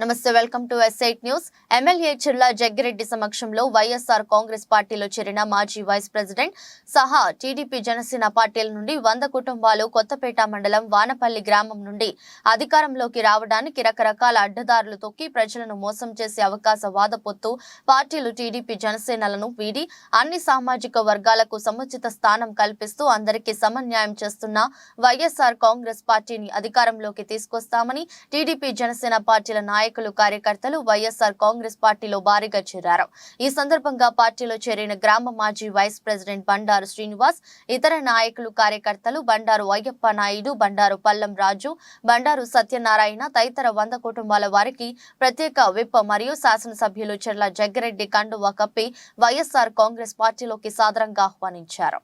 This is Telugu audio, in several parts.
నమస్తే welcome to SIT news MLA Chirla Jaggireddy సమక్షంలో వైఎస్ఆర్ కాంగ్రెస్ పార్టీలో చేరిన మాజీ వైస్ ప్రెసిడెంట్ సహా టీడీపీ జనసేన పార్టీల నుండి వంద కుటుంబాలు కొత్తపేట మండలం వానపల్లి గ్రామం నుండి అధికారంలోకి రావడానికి రకరకాల అడ్డదారులు తొక్కి ప్రజలను మోసం చేసే అవకాశ వాదపొత్తు పార్టీలు టీడీపీ జనసేనలను వీడి అన్ని సామాజిక వర్గాలకు సముచిత స్థానం కల్పిస్తూ అందరికీ సమన్యాయం చేస్తున్న వైఎస్ఆర్ కాంగ్రెస్ పార్టీని అధికారంలోకి తీసుకొస్తామని టీడీపీ జనసేన పార్టీల నాయకులు కార్యకర్తలు వైఎస్ఆర్ కాంగ్రెస్ పార్టీలో భారీగా చేరారు. ఈ సందర్భంగా పార్టీలో చేరిన గ్రామ మాజీ వైస్ ప్రెసిడెంట్ బండారు శ్రీనివాస్ ఇతర నాయకులు కార్యకర్తలు బండారు అయ్యప్ప నాయుడు బండారు పల్లం రాజు బండారు సత్యనారాయణ తదితర వంద కుటుంబాల వారికి ప్రత్యేక విప్ మరియు శాసనసభ్యులు చెర్ల జగ్గిరెడ్డి కండువా కప్పి వైఎస్ఆర్ కాంగ్రెస్ పార్టీలోకి సాదరంగా ఆహ్వానించారు.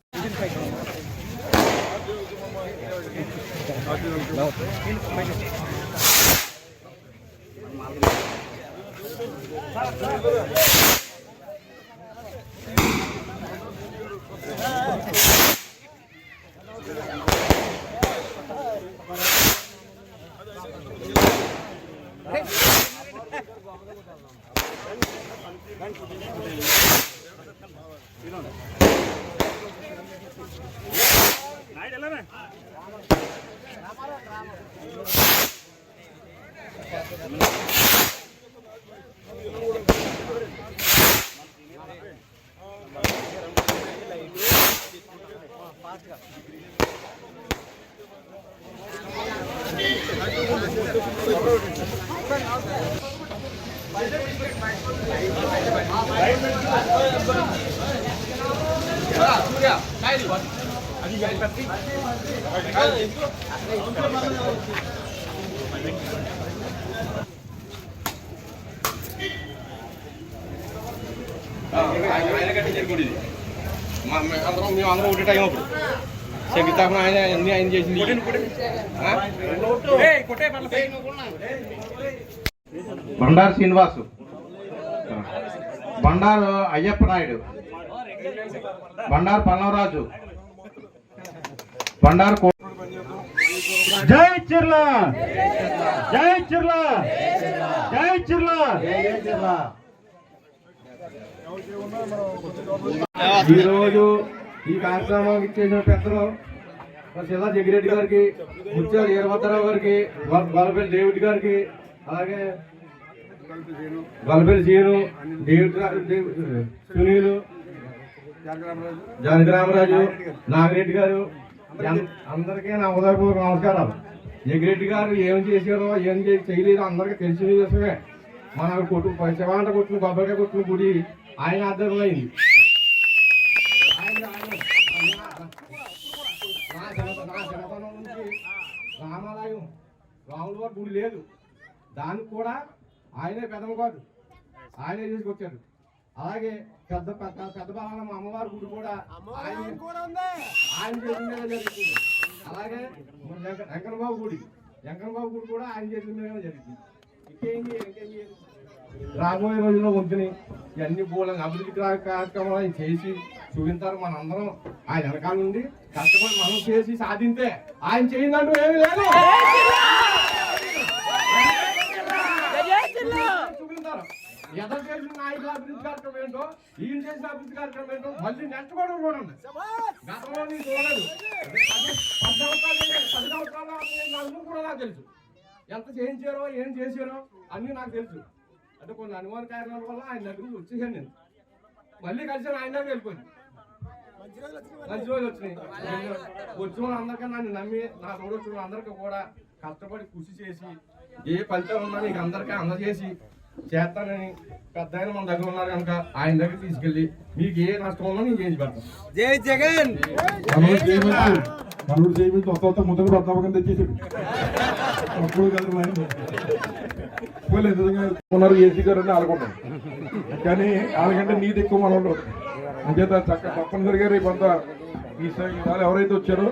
నాయుడు ఎలా రామారావు అది అది ఆయన కట్టించారు గుడి అందరం మేము అందరం ఒకటే టైం అప్పుడు శంకుస్థాపన ఆయన అన్ని ఆయన చేసింది? బండారు శ్రీనివాసు. బండారు అయ్యప్ప నాయుడు. బండారు పల్లవరాజు. బండారు కో- జై చిర్లా. జై చిర్లా. జై చిర్లా. ఈరోజు రోజు ఈ కార్యక్రమం ఇచ్చేసిన పెద్దలు మరి శిలా జగిరెడ్డి గారికి ముత్యాల వీరభద్రరావు గారికి గొల్- డేవిడ్ గారికి అలాగే గొల్లపల్లి జీను డేవిడ్ సునీలు జనగ్రామరాజు నాగిరెడ్డి గారు అందరికీ నా ఉదయపూర్వక నమస్కారాలు. జగ్గిరెడ్డి గారు ఏం చేశారో ఏం చేయలేదో అందరికీ తెలిసిన విషయమే. మన కొట్టు శివాంట కొట్టిన కొబ్బరికాయ కొట్టిన గుడి ఆయన ఆధ్వర్యంలో అయింది. రామాలయం రాముల వారి గుడి లేదు. దానికి కూడా ఆయనే పెద్దమ్మ కాదు. ఆయనే తీసుకొచ్చారు అలాగే పెద్ద పెద్ద మా అమ్మవారి గుడి కూడా ఆయన జరిగింది. అలాగే మన వెంక- వెంకన్నబాబు గుడి వెంకన్నబాబు గుడి కూడా ఆయన మీద జరిగింది. రాబోయే రోజుల్లో వంతుని ఇవన్నీ పూలంగా అభివృద్ధి కార్యక్రమాలు ఆయన చేసి చూపించారు మనందరం. ఆయన వెనకాల నుండి కష్టపడి మనం చేసి సాధింతే ఆయన చేయిందంటూ ఏమీ లేదు. చూపించారు. ఎదరు చేసిన నాయకుల అభివృద్ధి కార్యక్రమం ఏంటో ఈయన చేసిన అభివృద్ధి కార్యక్రమం ఏంటో మళ్ళీ కూడా చూడండి. గతంలో నేను చూడలేదు. పది సంవత్సరాలు పది సంవత్సరాలు కూడా నాకు తెలుసు. ఎంత చేయించారో ఏం చేశారో అన్నీ నాకు తెలుసు. అంటే కొన్ని అనుమాన కారణాల వల్ల ఆయన దగ్గరికి వచ్చేసాను నేను. మళ్ళీ కలిసాను ఆయన దగ్గర వెళ్ళిపోయింది మంచి రోజులు వచ్చినాయి. వచ్చిన వాళ్ళందరికీ నన్ను నమ్మి నా తోడు వచ్చిన వాళ్ళందరికీ కూడా కష్టపడి కృషి చేసి ఏ ఫలితాలు ఉన్నా నీకు అందరికీ అందజేసి చేస్తానని పెద్ద ఆయన మన దగ్గర ఉన్నారు కనుక ఆయన దగ్గర తీసుకెళ్ళి మీకు ఏ నష్టం ఉన్నా నేను చేసి పెడతాను. జై జగన్! మనూరు చేయమంటే ముద్దలు పద్దామ కింద తెచ్చేసాడు. పోలే నిజంగా ఉన్నారు ఏసీ గారు అని అనుకుంటాం కానీ వాళ్ళకంటే నీది ఎక్కువ మనం ఉండదు. అంచేత చక్క తప్పనిసరిగా రేపు అంతా ఈ ఇవాళ ఎవరైతే వచ్చారో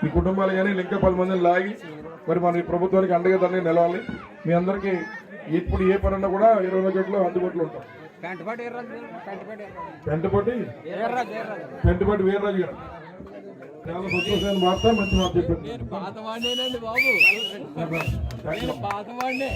మీ కుటుంబాలు కానీ ఇంకా పది మందిని లాగి మరి మన ఈ ప్రభుత్వానికి అండగా దాన్ని నిలవాలి. మీ అందరికీ ఇప్పుడు ఏ పని కూడా ఇరవై నాలుగు గంటలు అందుబాటులో ఉంటాం. పెంటపాటి పెంటపాటి వీర్రాజు గారు. చాలా సంతోషమైన వార్త మంచి మాట చెప్పారు పాతవాడినేనండి బాబు. పాతవాడినే.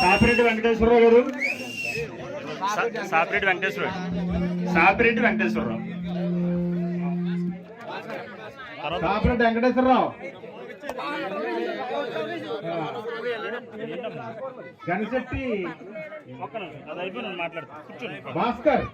సాపిరెడ్డి వెంకటేశ్వరరావు గారు సాపిరెడ్డి వెంకటేశ్వరరావు సాపిరెడ్డి వెంకటేశ్వరరావు. సాపిరెడ్డి వెంకటేశ్వరరావు. గణశెట్టి భాస్కర్.